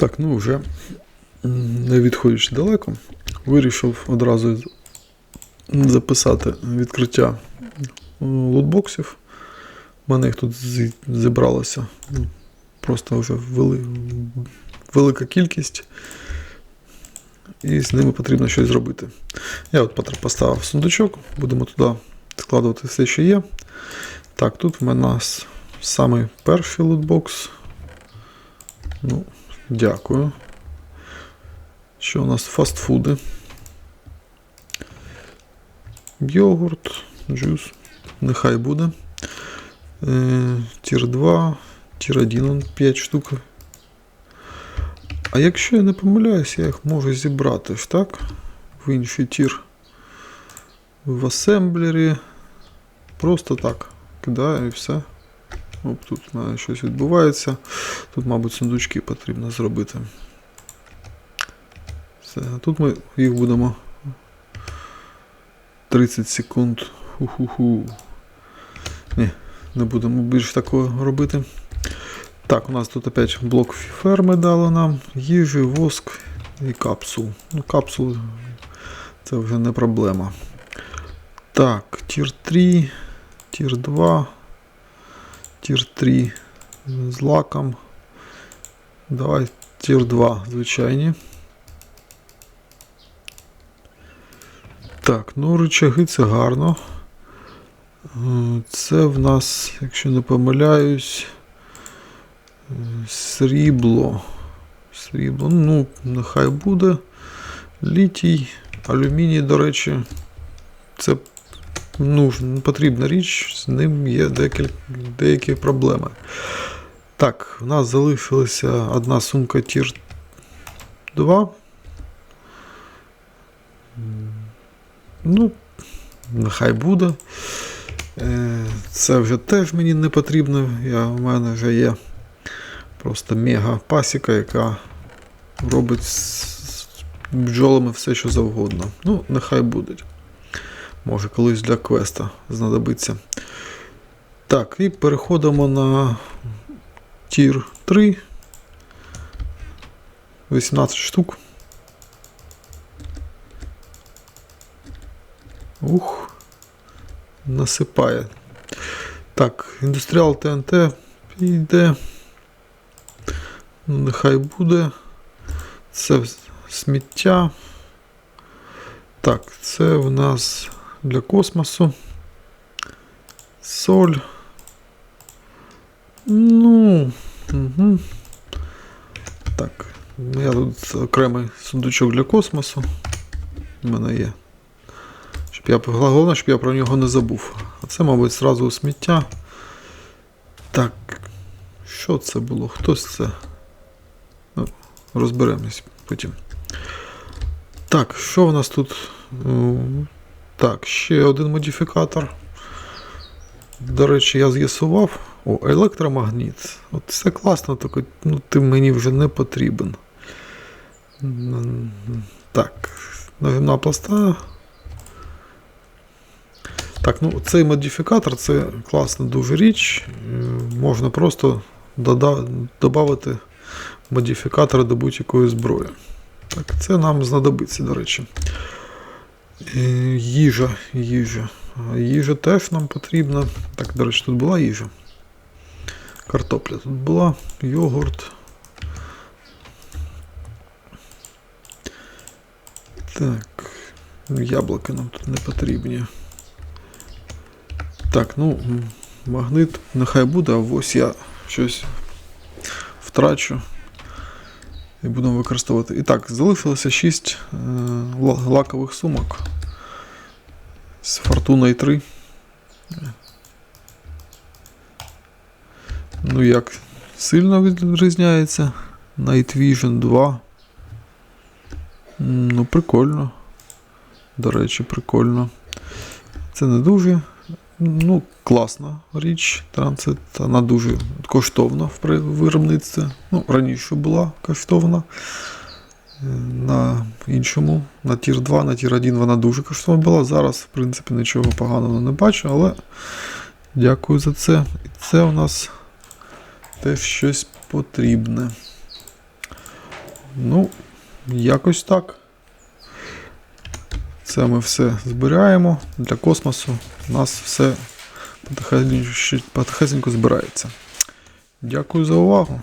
Так, ну вже не відходячи далеко, вирішив одразу записати відкриття м, лутбоксів. У мене їх тут зібралося ну, просто вже вели, велика кількість. І з ними потрібно щось зробити. Я от поставив сундучок, будемо туди складувати все, що є. Так, тут в мене самий перший лутбокс. Ну, дякую. Що у нас фастфуди? Йогурт, джус. Нехай буде. Е, тір 2, тір 1, 5 штук. А якщо я не помиляюсь, я їх можу зібрати ж так? В інший тір. В асемблері. Просто так. Кидаю і все. Оп, тут в мене щось відбувається. Тут, мабуть, сундучки потрібно зробити. Все. Тут ми їх будемо 30 секунд. Ху-ху-ху. Ні, не будемо більш такого робити. Так, у нас тут опять блок ферми дали нам, їжі, воск і капсул. Ну, капсул це вже не проблема. Так, тір 3, тір 2, тір 3 з лаком. Давай тір 2, звичайні. Так, ну рычаги це гарно. Е, Це в нас, якщо не помиляюсь, срібло. Срібло, ну, нехай буде. Літій, алюміній, до речі, це ну, потрібна річ, з ним є декілька, деякі проблеми. Так, в нас залишилася одна сумка тір 2. Ну, нехай буде. Е, Це вже теж мені не потрібно. Я, у мене вже є просто мега пасіка, яка робить з бджолами все, що завгодно. Ну, нехай буде. Може, колись для квеста знадобиться. Так, і переходимо на тір 3. 18 штук. Ух, насипає. Так, індустріал ТНТ піде. Ну, Нехай буде. Це сміття. Так, це в нас для космосу. Соль. Ну. Угу. Так. Я тут окремий сундучок для космосу. У мене є. Щоб я, головне, щоб я про нього не забув. А це, мабуть, зразу у сміття. Так. Що це було? Хтось це. Ну, розберемось потім. Так, що у нас тут? Так, ще один модифікатор. До речі, я з'ясував. О, електромагніт. От це класно, тільки ну, ти мені вже не потрібен. Так, нагибна пласта. Так, ну цей модифікатор це класна дуже річ. Можна просто додати модифікатори до будь-якої зброї. Так, це нам знадобиться, до речі. Е, Їжа, їжа. Їжа теж нам потрібна. Так, до речі, тут була їжа. Картопля тут була, йогурт. Так. ну, Яблуки нам тут не потрібні. Так, ну, магнит нехай буде, а ось я щось втрачу. І будемо використовувати. І так, залишилося 6 е, лакових сумок. З Фортуною 3. Ну як, сильно відрізняється. Night Vision 2. Ну, прикольно. До речі, прикольно. Це не дуже. Ну, класна річ. Та вона дуже коштовна в виробництві. Ну, раніше була коштовна. На іншому, на тір 2, на тір 1 вона дуже коштовна була. Зараз, в принципі, нічого поганого не бачу, але дякую за це. І це у нас теж щось потрібне. Ну, якось так. Це ми все збираємо для космосу. У нас все потихеньку, збирається. Дякую за увагу.